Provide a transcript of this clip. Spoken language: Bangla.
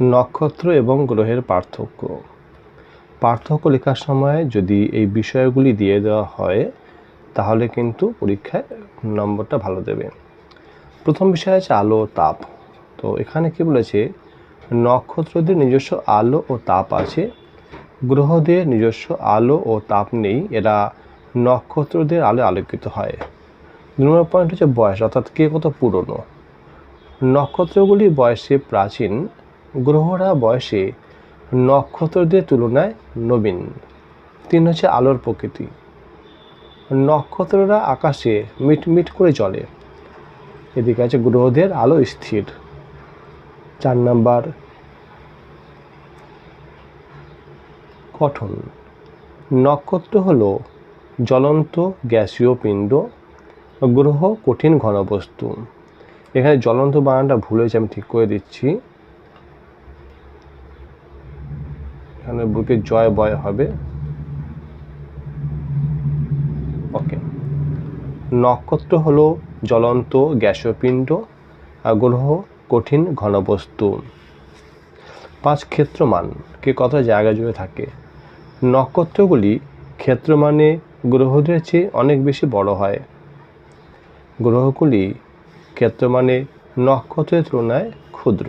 নক্ষত্র এবং গ্রহের পার্থক্য। পার্থক্য লেখার সময় যদি এই বিষয়গুলি দিয়ে দেওয়া হয়, তাহলে কিন্তু পরীক্ষায় নম্বরটা ভালো দেবে। প্রথম বিষয় আছে আলো ও তাপ। তো এখানে কি বলেছে? নক্ষত্রদের নিজস্ব আলো ও তাপ আছে। গ্রহদের নিজস্ব আলো ও তাপ নেই। এরা নক্ষত্রদের আলো আলোকিত হয়। দু নম্বর পয়েন্ট হচ্ছে বয়স, অর্থাৎ কে কত পুরনো? নক্ষত্রগুলি বয়সে প্রাচীন গ্রহরা বয়সে নক্ষত্রদের তুলনায় নবীন। তিন হচ্ছে আলোর প্রকৃতি। নক্ষত্ররা আকাশে মিটমিট করে চলে। এদিকে আছে গ্রহদের আলো স্থির। চার নাম্বার গঠন। নক্ষত্র হল জ্বলন্ত গ্যাসীয় পিণ্ড, গ্রহ কঠিন ঘনবস্তু। এখানে জ্বলন্ত বানানটা ভুল হয়েছে, আমি ঠিক করে দিচ্ছি। এখানে বুকে জয় বয় হবে। ওকে নক্ষত্র হলো জ্বলন্ত গ্যাসীয় পিণ্ড আর গ্রহ কঠিন ঘনবস্তু। পাঁচ ক্ষেত্রমান, কে কত জায়গা জুড়ে থাকে? নক্ষত্রগুলি ক্ষেত্রমানে গ্রহদের চেয়ে অনেক বেশি বড় হয়। গ্রহগুলি ক্ষেত্রমানে নক্ষত্রের তুলনায় ক্ষুদ্র।